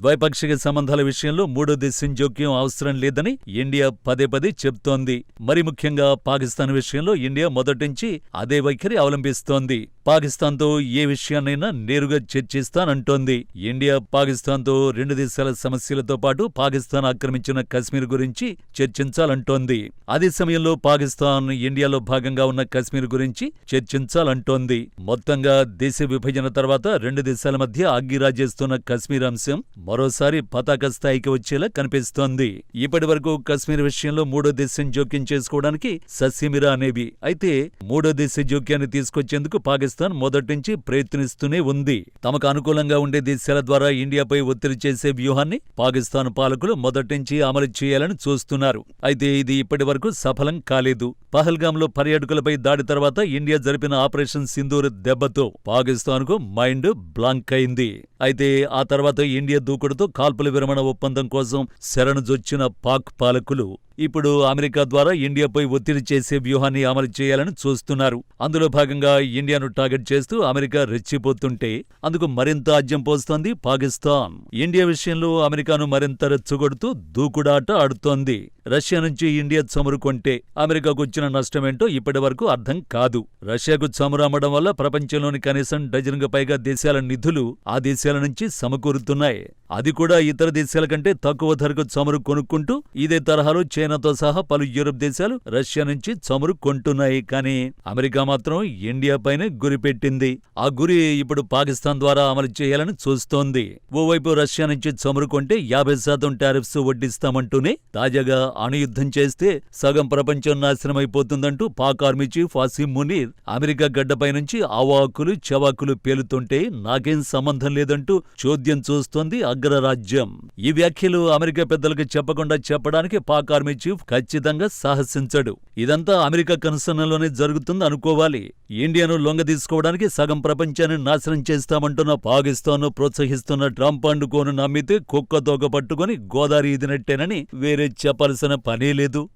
ద్వైపాక్షిక సంబంధాల విషయంలో మూడో దేశం జోక్యం అవసరం లేదని ఇండియా పదే పదే చెప్తోంది. మరి ముఖ్యంగా పాకిస్తాన్ విషయంలో ఇండియా మొదటించి అదే వైఖరి అవలంబిస్తోంది. పాకిస్తాన్తో ఏ విషయాన్నైనా నేరుగా చర్చిస్తానంటోంది. ఇండియా పాకిస్తాన్తో రెండు దేశాల సమస్యలతో పాటు పాకిస్తాన్ ఆక్రమించిన కశ్మీర్ గురించి చర్చించాలంటోంది. అదే సమయంలో పాకిస్తాన్ ఇండియాలో భాగంగా ఉన్న కశ్మీర్ గురించి చర్చించాలంటోంది. మొత్తంగా దేశ విభజన తర్వాత రెండు దేశాల మధ్య అగ్గిరాజేస్తున్న కశ్మీర్ అంశం మరోసారి పతాక స్థాయికి వచ్చేలా కనిపిస్తోంది. ఇప్పటి వరకు కశ్మీర్ విషయంలో మూడో దేశం జోక్యం చేసుకోవడానికి సస్యమిరా అనేవి అయితే మూడో దేశ జోక్యాన్ని తీసుకొచ్చేందుకు పాకిస్తాన్ మొదటించి ప్రయత్నిస్తూనే ఉంది. తమకు అనుకూలంగా ఉండే దేశాల ద్వారా ఇండియాపై ఒత్తిడి చేసే వ్యూహాన్ని పాకిస్తాన్ పాలకులు మొదటించి అమలు చేయాలని చూస్తున్నారు. అయితే ఇది ఇప్పటి వరకు సఫలం కాలేదు. పహల్గాంలో పర్యాటకులపై దాడి తర్వాత ఇండియా జరిపిన ఆపరేషన్ సింధూర్ దెబ్బతో పాకిస్తాన్కు మైండ్ బ్లాంక్ అయింది. అయితే ఆ తర్వాత ఇండియా దూకుడుతో కాల్పుల విరమణ ఒప్పందం కోసం శరణుజొచ్చిన పాక్ పాలకులు ఇప్పుడు అమెరికా ద్వారా ఇండియాపై ఒత్తిడి చేసే వ్యూహాన్ని అమలు చేయాలని చూస్తున్నారు. అందులో భాగంగా ఇండియాను టార్గెట్ చేస్తూ అమెరికా రెచ్చిపోతుంటే అందుకు మరింత ఆజ్యం పోస్తోంది పాకిస్తాన్. ఇండియా విషయంలో అమెరికాను మరింత రెచ్చగొడుతూ దూకుడాట ఆడుతోంది. రష్యా నుంచి ఇండియా చమురు కొంటే అమెరికాకు వచ్చిన నష్టమేంటో ఇప్పటి వరకు అర్థం కాదు. రష్యాకు చమురు అమ్మడం వల్ల ప్రపంచంలోని కనీసం డజన్కు పైగా దేశాల నిధులు ఆ దేశాల నుంచి సమకూరుతున్నాయి. అది కూడా ఇతర దేశాల కంటే తక్కువ ధరకు చమురు కొనుక్కుంటూ ఇదే తరహాలో చైనాతో సహా పలు యూరప్ దేశాలు రష్యా నుంచి చమురు కొంటున్నాయి. కానీ అమెరికా మాత్రం ఇండియాపైనే గురిపెట్టింది ఆ గురి ఇప్పుడు పాకిస్తాన్ ద్వారా అమలు చేయాలని చూస్తోంది. ఓవైపు రష్యా నుంచి చమురు కొంటే యాభై శాతం టారిఫ్స్ వడ్డిస్తామంటూనే తాజాగా అణుయుద్ధం చేస్తే సగం ప్రపంచం నాశనమైపోతుందంటూ Pak army chief Asim Munir America గడ్డపై నుంచి అవాకులు చవాకులు పేలుతుంటే నాకేం సంబంధం లేదంటూ చోద్యం చూస్తోంది అగ్రరాజ్యం. ఈ వ్యాఖ్యలు అమెరికా పెద్దలకు చెప్పకుండా చెప్పడానికి పాక్ ఆర్మీ చీఫ్ ఖచ్చితంగా సాహసించడు. ఇదంతా అమెరికా కనుసన్నలోనే జరుగుతుంది అనుకోవాలి. ఇండియాను లొంగ తీసుకోవడానికి సగం ప్రపంచాన్ని నాశనం చేస్తామంటున్న పాకిస్తాన్ను ప్రోత్సహిస్తున్న ట్రంప్ అండుకోను నమ్మితే కుక్క తోక పట్టుకుని గోదావరి ఇదినట్టేనని వేరే చెప్పాల్సిన పనే లేదు.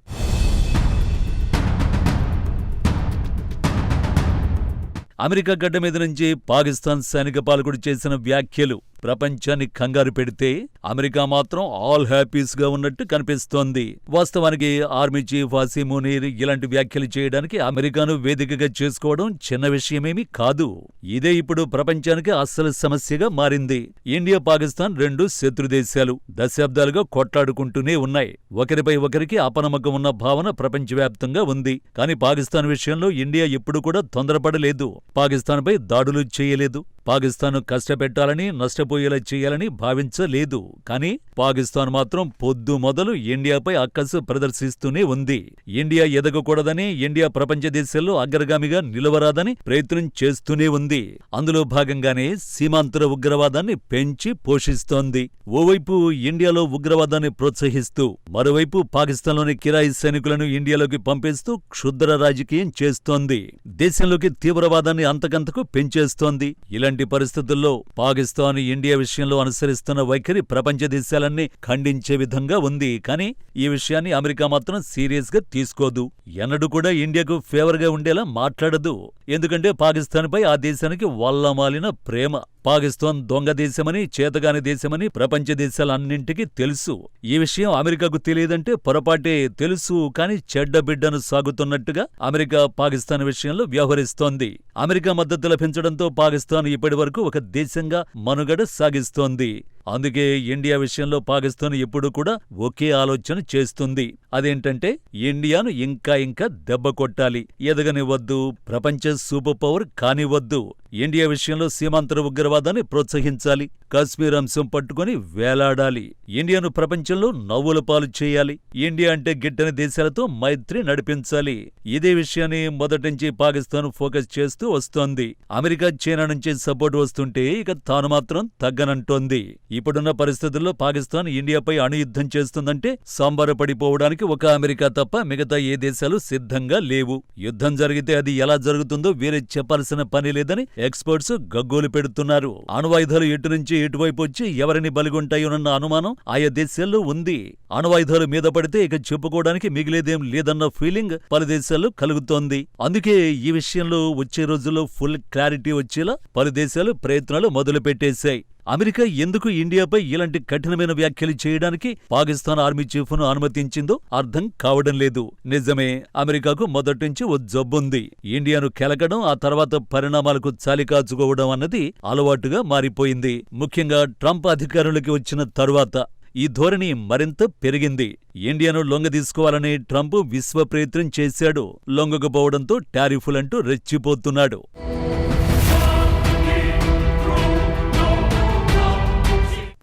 అమెరికా గడ్డ మీద నుంచి పాకిస్తాన్ సైనిక పాలకుడు చేసిన వ్యాఖ్యలు. ప్రపంచాన్ని కంగారు పెడితే అమెరికా మాత్రం ఆల్ హ్యాపీస్గా ఉన్నట్టు కనిపిస్తోంది. వాస్తవానికి ఆర్మీ చీఫ్ వాసీ మునీర్ ఇలాంటి వ్యాఖ్యలు చేయడానికి అమెరికాను వేదికగా చేసుకోవడం చిన్న విషయమేమీ కాదు. ఇదే ఇప్పుడు ప్రపంచానికి అస్సలు సమస్యగా మారింది. ఇండియా పాకిస్తాన్ రెండు శత్రు దేశాలు దశాబ్దాలుగా కొట్లాడుకుంటూనే ఉన్నాయి. ఒకరిపై ఒకరికి అపనమ్మకం ఉన్న భావన ప్రపంచవ్యాప్తంగా ఉంది. కానీ పాకిస్తాన్ విషయంలో ఇండియా ఎప్పుడు కూడా తొందరపడలేదు. పాకిస్తాన్పై దాడులు చేయలేదు. పాకిస్తాన్ కష్టపెట్టాలని నష్టపోయేలా చేయాలని భావించలేదు. కానీ పాకిస్తాన్ మాత్రం పొద్దు మొదలు ఇండియాపై అక్కసు ప్రదర్శిస్తూనే ఉంది. ఇండియా ఎదగకూడదని ఇండియా ప్రపంచ దేశాల్లో అగ్రగామిగా నిలవరాదని ప్రయత్నం చేస్తూనే ఉంది. అందులో భాగంగానే సీమాంతర ఉగ్రవాదాన్ని పెంచి పోషిస్తోంది. ఓవైపు ఇండియాలో ఉగ్రవాదాన్ని ప్రోత్సహిస్తూ మరోవైపు పాకిస్తాన్లోని కిరాయి సైనికులను ఇండియాలోకి పంపేస్తూ క్షుద్ర రాజకీయం చేస్తోంది. దేశంలోకి తీవ్రవాదాన్ని అంతకంతకు పెంచేస్తోంది. ఇలాంటి పరిస్థితుల్లో పాకిస్తాన్ ఇండియా విషయంలో అనుసరిస్తున్న వైఖరి ప్రపంచ దేశాలన్నీ ఖండించే విధంగా ఉంది. కానీ ఈ విషయాన్ని అమెరికా మాత్రం సీరియస్గా తీసుకోదు. ఎన్నడూ కూడా ఇండియాకు ఫేవర్గా ఉండేలా మాట్లాడదు. ఎందుకంటే పాకిస్తాన్పై ఆ దేశానికి వల్లమాలిన ప్రేమ. పాకిస్తాన్ దొంగ దేశమని చేతగాని దేశమని ప్రపంచ దేశాలన్నింటికీ తెలుసు. ఈ విషయం అమెరికాకు తెలియదంటే పొరపాటే తెలుసు కాని చెడ్డ బిడ్డను సాగుతున్నట్టుగా అమెరికా పాకిస్తాన్ విషయంలో వ్యవహరిస్తోంది. అమెరికా మద్దతు లభించడంతో పాకిస్తాన్ ఇప్పటి వరకు ఒక దేశంగా మనుగడ సాగిస్తోంది. అందుకే ఇండియా విషయంలో పాకిస్తాన్ ఎప్పుడు కూడా ఒకే ఆలోచన చేస్తుంది. అదేంటంటే ఇండియాను ఇంకా ఇంకా దెబ్బ కొట్టాలి. ఎదగనివ్వద్దు ప్రపంచ సూపర్ పవర్ కానివ్వద్దు. ఇండియా విషయంలో సీమాంతర ఉగ్రవాదాన్ని ప్రోత్సహించాలి. కాశ్మీర్ అంశం పట్టుకుని వేలాడాలి. ఇండియాను ప్రపంచంలో నవ్వుల పాలు చేయాలి. ఇండియా అంటే గిట్టని దేశాలతో మైత్రి నడిపించాలి. ఇదే విషయాన్ని మొదటించి పాకిస్తాన్ ఫోకస్ చేస్తూ వస్తోంది. అమెరికా చైనా నుంచి సపోర్ట్ వస్తుంటే ఇక తాను మాత్రం తగ్గనంటోంది. ఇప్పుడున్న పరిస్థితుల్లో పాకిస్తాన్ ఇండియాపై అణుయుద్ధం చేస్తుందంటే సంబరపడిపోవడానికి ఒక అమెరికా తప్ప మిగతా ఏ దేశాలు సిద్ధంగా లేవు. యుద్ధం జరిగితే అది ఎలా జరుగుతుందో వీరే చెప్పాల్సిన పని లేదని ఎక్స్పర్ట్స్ గగ్గోలు పెడుతున్నారు. అణువాయుధాలు ఎటు నుంచి ఎటువైపు వచ్చి ఎవరిని బలిగొంటాయోనన్న అనుమానం ఆయా దేశాల్లో ఉంది. అణువాయుధాలు మీద పడితే ఇక చెప్పుకోవడానికి మిగిలేదేం లేదన్న ఫీలింగ్ పలు దేశాల్లో కలుగుతోంది. అందుకే ఈ విషయంలో వచ్చే రోజుల్లో ఫుల్ క్లారిటీ వచ్చేలా పలు దేశాలు ప్రయత్నాలు మొదలుపెట్టేశాయి. అమెరికా ఎందుకు ఇండియాపై ఇలాంటి కఠినమైన వ్యాఖ్యలు చేయడానికి పాకిస్తాన్ ఆర్మీ చీఫ్ను అనుమతించిందో అర్థం కావడం లేదు. నిజమే అమెరికాకు మొదట్నుంచి ఓ జబ్బుంది ఇండియాను కెలకడం ఆ తర్వాత పరిణామాలకు చాలికాచుకోవడం అన్నది అలవాటుగా మారిపోయింది. ముఖ్యంగా ట్రంప్ అధికారంలోకి వచ్చిన తరువాత ఈ ధోరణి మరింత పెరిగింది. ఇండియాను లొంగదీసుకోవాలని ట్రంప్ విశ్వప్రయత్నం చేశాడు. లొంగకపోవడంతో టారిఫులంటూ రెచ్చిపోతున్నాడు.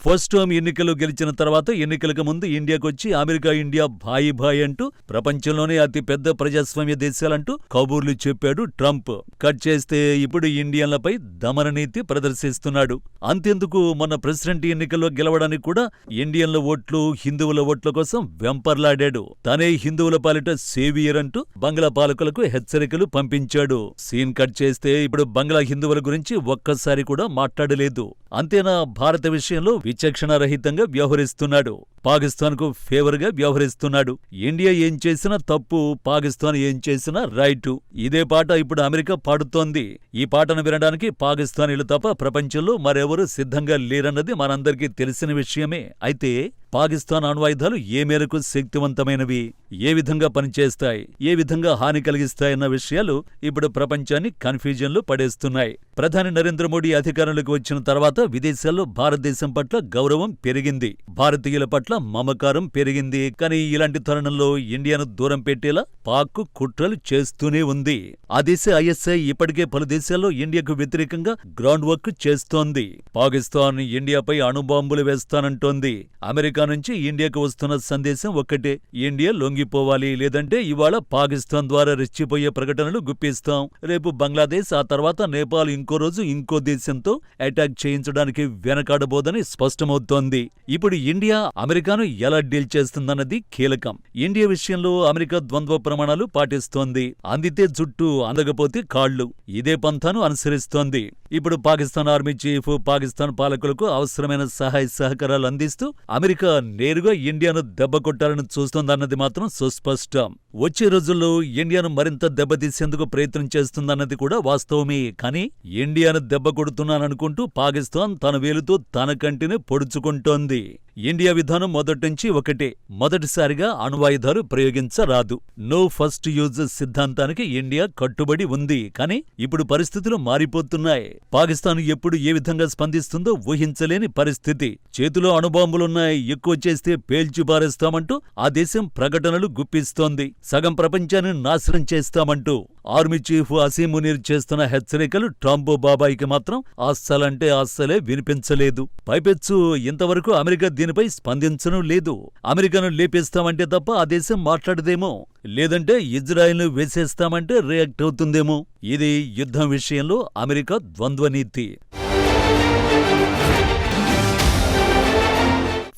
ఫస్ట్ టర్మ్ ఎన్నికలు గెలిచిన తర్వాత ఎన్నికలకు ముందు ఇండియాకొచ్చి అమెరికా ఇండియా భాయి భాయ్ అంటూ ప్రపంచంలోనే అతిపెద్ద ప్రజాస్వామ్య దేశాలంటూ కబూర్లు చెప్పాడు ట్రంప్. కట్ చేస్తే ఇప్పుడు ఇండియన్లపై దమననీతి ప్రదర్శిస్తున్నాడు. అంతెందుకు మొన్న ప్రెసిడెంట్ ఎన్నికల్లో గెలవడానికి కూడా ఇండియన్ల ఓట్లు హిందువుల ఓట్ల కోసం వెంపర్లాడాడు. తనే హిందువుల పాలిట సేవియర్ అంటూ బంగ్లా పాలకులకు హెచ్చరికలు పంపించాడు. సీన్ కట్ చేస్తే ఇప్పుడు బంగ్లా హిందువుల గురించి ఒక్కసారి కూడా మాట్లాడలేదు. అంతేనా? భారత విషయంలో విచక్షణారహితంగా వ్యవహరిస్తున్నాడు. పాకిస్తాన్కు ఫేవర్గా వ్యవహరిస్తున్నాడు. ఇండియా ఏం చేసినా తప్పు పాకిస్తాన్ ఏం చేసినా రైటు. ఇదే పాట ఇప్పుడు అమెరికా పాడుతోంది. ఈ పాటను వినడానికి పాకిస్తానీలు తప్ప ప్రపంచంలో మరెవరూ సిద్ధంగా లేరన్నది మనందరికీ తెలిసిన విషయమే. అయితే పాకిస్తాన్ అణ్వాయుధాలు ఏ మేరకు శక్తివంతమైనవి ఏ విధంగా పనిచేస్తాయి ఏ విధంగా హాని కలిగిస్తాయన్న విషయాలు ఇప్పుడు ప్రపంచాన్ని కన్ఫ్యూజన్లో పడేస్తున్నాయి. ప్రధాని నరేంద్ర మోడీ అధికారంలోకి వచ్చిన తర్వాత విదేశాల్లో భారతదేశం పట్ల గౌరవం పెరిగింది. భారతీయుల పట్ల మమకారం పెరిగింది. కానీ ఇలాంటి తరుణంలో ఇండియాను దూరం పెట్టేలా పాక్ కుట్రలు చేస్తూనే ఉంది. ఆ దేశ ఐఎస్ఐ ఇప్పటికే పలు దేశాల్లో ఇండియాకు వ్యతిరేకంగా గ్రౌండ్ వర్క్ చేస్తోంది. పాకిస్తాన్ ఇండియాపై అణుబాంబులు వేస్తానంటోంది. అమెరికా నుంచి ఇండియాకు వస్తున్న సందేశం ఒక్కటే. ఇండియా లొంగిపోవాలి లేదంటే ఇవాళ పాకిస్తాన్ ద్వారా రెచ్చిపోయే ప్రకటనలు గుప్పిస్తాం. రేపు బంగ్లాదేశ్ ఆ తర్వాత నేపాల్ ఇంకో రోజు ఇంకో దేశంతో అటాక్ చేయించడానికి వెనకాడబోదని స్పష్టమవుతోంది. ఇప్పుడు ఇండియా అమెరికాను ఎలా డీల్ చేస్తుందన్నది కీలకం. ఇండియా విషయంలో అమెరికా ద్వంద్వ ప్రమాణాలు పాటిస్తోంది. అందితే జుట్టు అందకపోతే కాళ్ళు. ఇదే పంథాను అనుసరిస్తోంది. ఇప్పుడు పాకిస్తాన్ ఆర్మీ చీఫ్ పాకిస్తాన్ పాలకులకు అవసరమైన సహాయ సహకారాలు అందిస్తూ అమెరికా నేరుగా ఇండియాను దెబ్బ కొట్టాలని చూస్తోందన్నది మాత్రం సుస్పష్టం. వచ్చే రోజుల్లో ఇండియాను మరింత దెబ్బతీసేందుకు ప్రయత్నం చేస్తుందన్నది కూడా వాస్తవమే. కానీ ఇండియాను దెబ్బ కొడుతున్నాననుకుంటూ పాకిస్తాన్ తన వేలుతో తన కంటిని పొడుచుకుంటోంది. ఇండియా విధానం మొదట్నుంచి ఒకటే. మొదటిసారిగా అణువాయుధాలు ప్రయోగించరాదు. నో ఫస్ట్ యూజ్ సిద్ధాంతానికి ఇండియా కట్టుబడి ఉంది. కానీ ఇప్పుడు పరిస్థితులు మారిపోతున్నాయి. పాకిస్తాన్ ఎప్పుడు ఏ విధంగా స్పందిస్తుందో ఊహించలేని పరిస్థితి. చేతిలో అణుబాంబులున్నాయి. ఎక్కువ చేస్తే పేల్చి పారేస్తామంటూ ఆ దేశం ప్రకటనలు గుప్పిస్తోంది. సగం ప్రపంచాన్ని నాశనం చేస్తామంటూ ఆర్మీ చీఫ్ అసీం మునీర్ చేస్తున్న హెచ్చరికలు ట్రంప్ బాబాయికి మాత్రం అస్సలంటే అస్సలే వినిపించలేదు. పైపెచ్చు ఇంతవరకు అమెరికా దీనిపై స్పందించడం లేదు. అమెరికాను లేపేస్తామంటే తప్ప ఆ దేశం మాట్లాడదేమో. లేదంటే ఇజ్రాయెల్ను వేసేస్తామంటే రియాక్ట్ అవుతుందేమో. ఇది యుద్ధం విషయంలో America ద్వంద్వనీతి.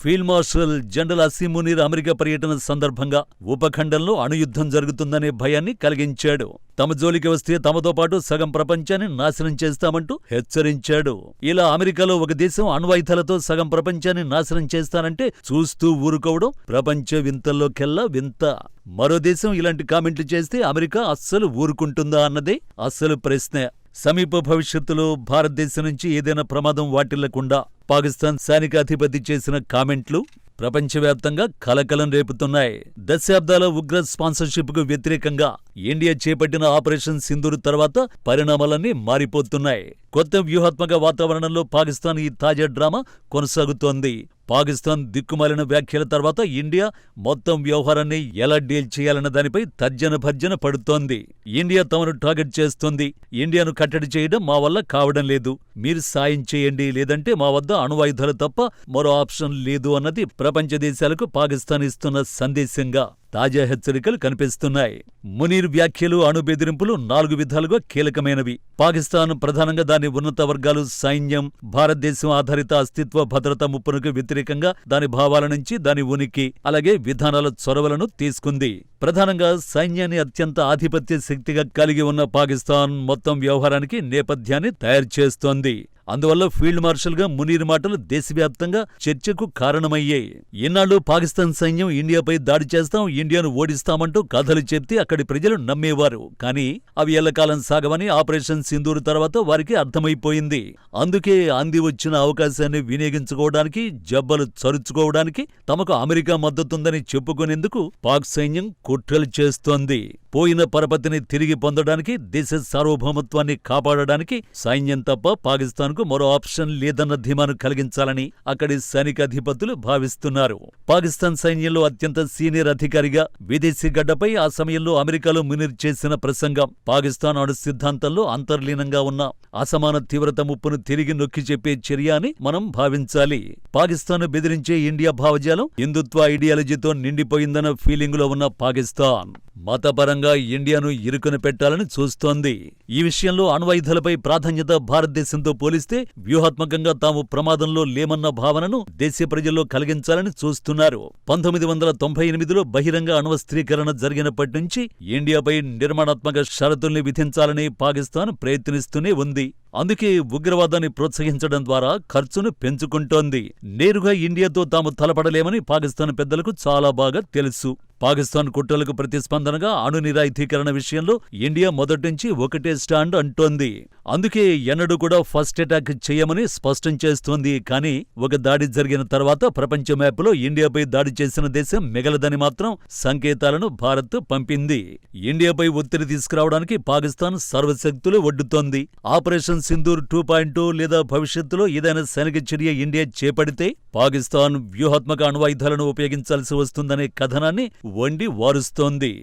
Field marshal general Asim Munir America పర్యటన సందర్భంగా ఉపఖండంలో అణుయుద్ధం జరుగుతుందనే భయాన్ని కలిగించాడు. తమ జోలికి వస్తే తమతో పాటు సగం ప్రపంచాన్ని నాశనం చేస్తామంటూ హెచ్చరించాడు. ఇలా అమెరికాలో ఒక దేశం అణ్వాయుధాలతో సగం ప్రపంచాన్ని నాశనం చేస్తానంటే చూస్తూ ఊరుకోవడం ప్రపంచ వింతల్లోకెల్లా వింత. మరో దేశం ఇలాంటి కామెంట్లు చేస్తే అమెరికా అస్సలు ఊరుకుంటుందా అన్నదే అస్సలు ప్రశ్న. సమీప భవిష్యత్తులో భారతదేశం నుంచి ఏదైనా ప్రమాదం వాటిల్లకుండా పాకిస్తాన్ సైనికాధిపతి చేసిన కామెంట్లు ప్రపంచవ్యాప్తంగా కలకలం రేపుతున్నాయి. దశాబ్దాల ఉగ్ర స్పాన్సర్షిప్కు వ్యతిరేకంగా ఇండియా చేపట్టిన ఆపరేషన్ సింధూర్ తర్వాత పరిణామాలన్నీ మారిపోతున్నాయి. కొత్త వ్యూహాత్మక వాతావరణంలో పాకిస్తాన్ ఈ తాజా డ్రామా కొనసాగుతోంది. పాకిస్తాన్ దిక్కుమాలిన వ్యాఖ్యల తర్వాత ఇండియా మొత్తం వ్యవహారాన్ని ఎలా డీల్ చేయాలన్న దానిపై తర్జన భర్జన పడుతోంది. ఇండియా తమను టార్గెట్ చేస్తోంది. ఇండియాను కట్టడి చేయడం మా వల్ల కావడం లేదు. మీరు సాయం చేయండి లేదంటే మా వద్ద అణువాయుధాలు తప్ప మరో ఆప్షన్ లేదు అన్నది ప్రపంచ దేశాలకు పాకిస్తాన్ ఇస్తున్న సందేశంగా. తాజా హెచ్చరికలు కనిపిస్తున్నాయి. మునీర్ వ్యాఖ్యలు అణు బెదిరింపులు నాలుగు విధాలుగా కీలకమైనవి. పాకిస్తాన్ ప్రధానంగా దాని ఉన్నత వర్గాలు సైన్యం భారతదేశం ఆధారిత అస్తిత్వ భద్రత ముప్పునకు వ్యతిరేకంగా దాని భావాల నుంచి దాని ఉనికి అలాగే విధానాల చొరవలను తీసుకుంది. ప్రధానంగా సైన్యాన్ని అత్యంత ఆధిపత్య శక్తిగా కలిగి ఉన్న పాకిస్తాన్ మొత్తం వ్యవహారానికి నేపథ్యాన్ని తయారు చేస్తోంది. అందువల్ల ఫీల్డ్ మార్షల్గా మునీర్ మాటలు దేశవ్యాప్తంగా చర్చకు కారణమయ్యాయి. ఇన్నాళ్ళు పాకిస్తాన్ సైన్యం ఇండియాపై దాడి చేస్తాం ఇండియాను ఓడిస్తామంటూ కథలు చెప్తే అక్కడి ప్రజలు నమ్మేవారు. కానీ అవి ఎల్లకాలం సాగవని ఆపరేషన్ సింధూర్ తర్వాత వారికి అర్థమైపోయింది. అందుకే అంది వచ్చిన అవకాశాన్ని వినియోగించుకోవడానికి జబ్బలు చరుచుకోవడానికి తమకు అమెరికా మద్దతుందని చెప్పుకునేందుకు పాక్ సైన్యం కుట్రలు చేస్తోంది. పోయిన పరపతిని తిరిగి పొందడానికి దేశ సార్వభౌమత్వాన్ని కాపాడడానికి సైన్యం తప్ప పాకిస్తాన్కు మరో ఆప్షన్ లేదన్న ధీమాను కలిగించాలని అక్కడి సైనికాధిపతులు భావిస్తున్నారు. పాకిస్తాన్ సైన్యంలో అత్యంత సీనియర్ అధికారిగా విదేశీ గడ్డపై ఆ సమయంలో అమెరికాలో మునిర్ చేసిన ప్రసంగం పాకిస్తాన్ అణు సిద్ధాంతంలో అంతర్లీనంగా ఉన్న అసమాన తీవ్రత ముప్పును తిరిగి నొక్కి చెప్పే చర్య అని మనం భావించాలి. పాకిస్తాన్ బెదిరించే ఇండియా భావజాలం హిందుత్వ ఐడియాలజీతో నిండిపోయిందన్న ఫీలింగులో ఉన్న పాకిస్తాన్ మతపరంగా ఇండియాను ఇరుకున పెట్టాలని చూస్తోంది. ఈ విషయంలో అణ్వాయుధాలపై ప్రాధాన్యత భారతదేశంతో పోలిస్తే వ్యూహాత్మకంగా తాము ప్రమాదంలో లేమన్న భావనను దేశ ప్రజల్లో కలిగించాలని చూస్తున్నారు. పంతొమ్మిది వందల తొంభై ఎనిమిదిలో బహిరంగ అణ్వస్త్రీకరణ జరిగినప్పటి నుంచి ఇండియాపై నిర్మాణాత్మక షరతుల్ని విధించాలని పాకిస్తాన్ ప్రయత్నిస్తూనే ఉంది. అందుకే ఉగ్రవాదాన్ని ప్రోత్సహించడం ద్వారా ఖర్చును పెంచుకుంటోంది. నేరుగా ఇండియాతో తాము తలపడలేమని పాకిస్తాన్ పెద్దలకు చాలా బాగా తెలుసు. పాకిస్తాన్ కుట్రలకు ప్రతిస్పందనగా అణు నిరాయుధీకరణ విషయంలో ఇండియా మొదటించి ఒకటే స్టాండ్ అంటోంది. అందుకే ఎన్నడూ కూడా ఫస్ట్ అటాక్ చేయమని స్పష్టం చేస్తోంది. కానీ ఒక దాడి జరిగిన తర్వాత ప్రపంచ మ్యాప్లో ఇండియాపై దాడి చేసిన దేశం మిగలదని మాత్రం సంకేతాలను భారత్ పంపింది. ఇండియాపై ఒత్తిడి తీసుకురావడానికి పాకిస్తాన్ సర్వశక్తులు ఒడ్డుతోంది. ఆపరేషన్ సింధూర్ టూ పాయింట్ లేదా భవిష్యత్తులో ఏదైనా సైనిక చర్య ఇండియా చేపడితే పాకిస్తాన్ వ్యూహాత్మక అణ్వాయుధాలను ఉపయోగించాల్సి వస్తుందనే కథనాన్ని వండి వారుస్తోంది.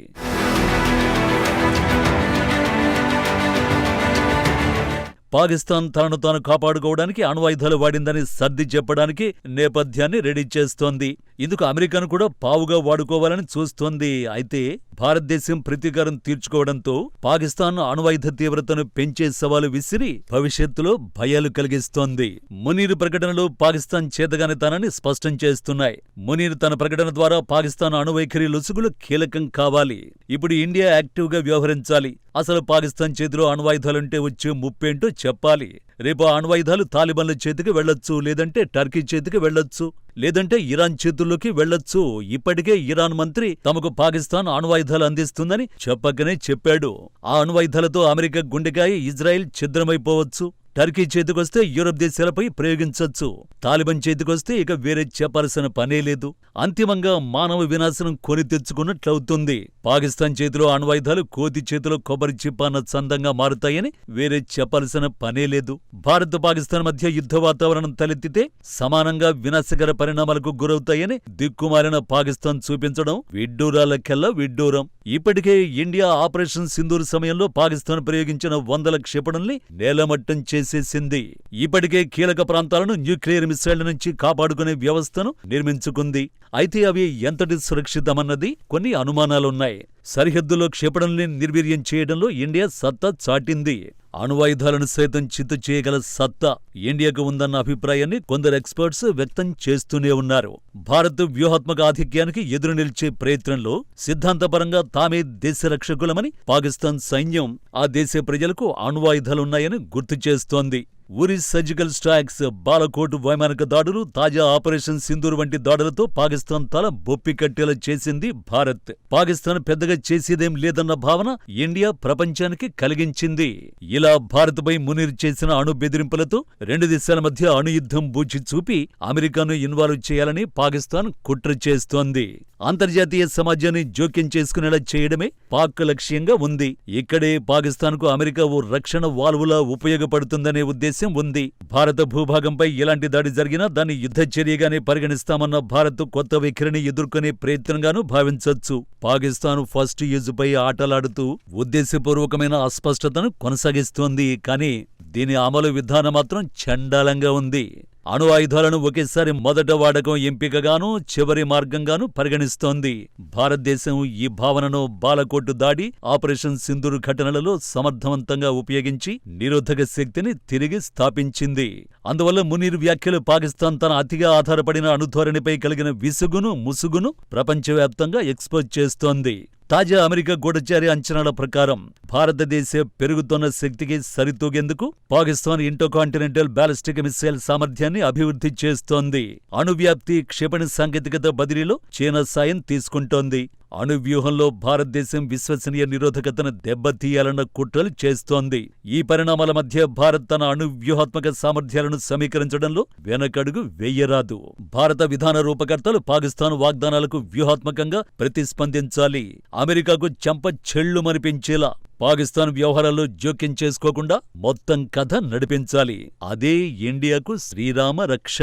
పాకిస్తాన్ తనను తాను కాపాడుకోవడానికి అణ్వాయుధాలు వాడిందని సర్ది చెప్పడానికి నేపథ్యాన్ని రెడీ చేస్తోంది. ఇందుకు అమెరికాను కూడా పావుగా వాడుకోవాలని చూస్తోంది. అయితే భారతదేశం ప్రతీకారం తీర్చుకోవడంతో పాకిస్తాన్ అణ్వాయుధ తీవ్రతను పెంచే సవాలు విసిరి భవిష్యత్తులో భయాలు కలిగిస్తోంది. మునీర్ ప్రకటనలు పాకిస్తాన్ చేతగానితనాన్ని స్పష్టం చేస్తున్నాయి. మునీర్ తన ప్రకటన ద్వారా పాకిస్తాన్ అణువైఖరి లొసుగులు కీలకం కావాలి. ఇప్పుడు ఇండియా యాక్టివ్గా వ్యవహరించాలి. అసలు పాకిస్తాన్ చేతిలో అణ్వాయుధాలుంటే వచ్చే ముప్పేంటో చెప్పాలి. రేపు అణ్వాయుధాలు తాలిబాన్ల చేతికి వెళ్ళొచ్చు లేదంటే టర్కీ చేతికి వెళ్ళొచ్చు లేదంటే ఇరాన్ చేతుల్లోకి వెళ్ళొచ్చు ఇప్పటికే ఇరాన్ మంత్రి తమకు పాకిస్తాన్ అణ్వాయుధాలు అందిస్తుందని చెప్పకనే చెప్పాడు. ఆ అణ్వాయుధాలతో అమెరికా గుండెకాయ ఇజ్రాయెల్ ఛిద్రమైపోవచ్చు. టర్కీ చేతికొస్తే యూరప్ దేశాలపై ప్రయోగించొచ్చు. తాలిబాన్ చేతికొస్తే ఇక వేరే చెప్పాల్సిన పనే లేదు. అంతిమంగా మానవ వినాశనం కొని తెచ్చుకున్నట్లవుతుంది పాకిస్తాన్ చేతిలో అణ్వాయుధాలు కోతి చేతిలో కొబ్బరి చిప్పాన్న చందంగా మారుతాయని వేరే చెప్పాల్సిన పనే లేదు. భారత్ పాకిస్తాన్ మధ్య యుద్ధ వాతావరణం తలెత్తితే సమానంగా వినాశకర పరిణామాలకు గురవుతాయని దిక్కుమాలిన పాకిస్తాన్ చూపించడం విడ్డూరాలకెల్లా విడ్డూరం. ఇప్పటికే ఇండియా ఆపరేషన్ సింధూర్ సమయంలో పాకిస్తాన్ ప్రయోగించిన వందల క్షిపణుల్ని నేలమట్టం చేసేసింది. ఇప్పటికే కీలక ప్రాంతాలను న్యూక్లియర్ మిసైళ్ళ నుంచి కాపాడుకునే వ్యవస్థను నిర్మించుకుంది. అయితే అవి ఎంతటి సురక్షితమన్నది కొన్ని అనుమానాలున్నాయి. సరిహద్దులో క్షిపణుల్ని నిర్వీర్యం చేయడంలో ఇండియా సత్తా చాటింది. అణువాయుధాలను సైతం చిత్తు చేయగల సత్తా ఇండియాకు ఉందన్న అభిప్రాయాన్ని కొందరు ఎక్స్పర్ట్స్ వ్యక్తం చేస్తూనే ఉన్నారు. భారత్ వ్యూహాత్మక ఆధిక్యానికి ఎదురు నిలిచే ప్రయత్నంలో సిద్ధాంతపరంగా తామే దేశ రక్షకులమని పాకిస్తాన్ సైన్యం ఆ దేశ ప్రజలకు అణువాయుధాలున్నాయని గుర్తు చేస్తోంది. ఉరి సర్జికల్ స్ట్రైక్స్ బాలకోట్ వైమానిక దాడులు తాజా ఆపరేషన్ సింధూర్ వంటి దాడులతో పాకిస్తాన్ తల బొప్పి కట్టేలా చేసింది భారత్. పాకిస్తాన్ పెద్దగా చేసేదేం లేదన్న భావన ఇండియా ప్రపంచానికి కలిగించింది. ఇలా భారత్పై మునీర్ చేసిన అణు బెదిరింపులతో రెండు దేశాల మధ్య అణుయుద్ధం బూచి చూపి అమెరికాను ఇన్వాల్వ్ చేయాలని పాకిస్తాన్ కుట్ర చేస్తోంది. అంతర్జాతీయ సమాజాన్ని జోక్యం చేసుకునేలా చేయడమే పాక్ లక్ష్యంగా ఉంది. ఇక్కడే పాకిస్తాన్కు అమెరికా ఓ రక్షణ వాల్వులా ఉపయోగపడుతుందనే ఉద్దేశం ఉంది. భారత భూభాగంపై ఎలాంటి దాడి జరిగినా దాన్ని యుద్ధ చర్యగానే పరిగణిస్తామన్న భారత్ కొత్త వైఖరిని ఎదుర్కొనే ప్రయత్నంగానూ భావించొచ్చు. పాకిస్తాన్ ఫస్ట్ యూజ్పై ఆటలాడుతూ ఉద్దేశపూర్వకమైన అస్పష్టతను కొనసాగిస్తోంది. కానీ దీని అమలు విధానం మాత్రం చండాలంగా ఉంది. అణు ఆయుధాలను ఒకేసారి మొదట వాడకం ఎంపికగానూ చివరి మార్గంగానూ పరిగణిస్తోంది. భారతదేశం ఈ భావనను బాలకోటు దాడి ఆపరేషన్ సింధూర్ ఘటనలలో సమర్థవంతంగా ఉపయోగించి నిరోధక శక్తిని తిరిగి స్థాపించింది. అందువల్ల మునీర్ వ్యాఖ్యలు పాకిస్తాన్ తన అతిగా ఆధారపడిన అణుధోరణిపై కలిగిన విసుగును ముసుగును ప్రపంచవ్యాప్తంగా ఎక్స్పోజ్ చేస్తోంది. తాజా అమెరికా గూఢచారి అంచనాల ప్రకారం భారతదేశ పెరుగుతున్న శక్తికి సరితూగేందుకు పాకిస్తాన్ ఇంటోకాంటినెంటల్ బ్యాలిస్టిక్ మిసైల్ సామర్థ్యాన్ని అభివృద్ధి చేస్తోంది. అణువ్యాప్తి క్షిపణి సాంకేతికత బదిలీలో చైనా సాయం తీసుకుంటోంది. అణువ్యూహంలో భారతదేశం విశ్వసనీయ నిరోధకతను దెబ్బతీయాలన్న కుట్రలు చేస్తోంది. ఈ పరిణామాల మధ్య భారత్ తన అణువ్యూహాత్మక సామర్థ్యాలను సమీకరించడంలో వెనకడుగు వెయ్యరాదు భారత విధాన రూపకర్తలు పాకిస్తాన్ వాగ్దానాలకు వ్యూహాత్మకంగా ప్రతిస్పందించాలి. అమెరికాకు చెంప చెళ్ళుమనిపించేలా పాకిస్తాన్ వ్యవహారాల్లో జోక్యం చేసుకోకుండా మొత్తం కథ నడిపించాలి. అదే ఇండియాకు శ్రీరామ రక్ష.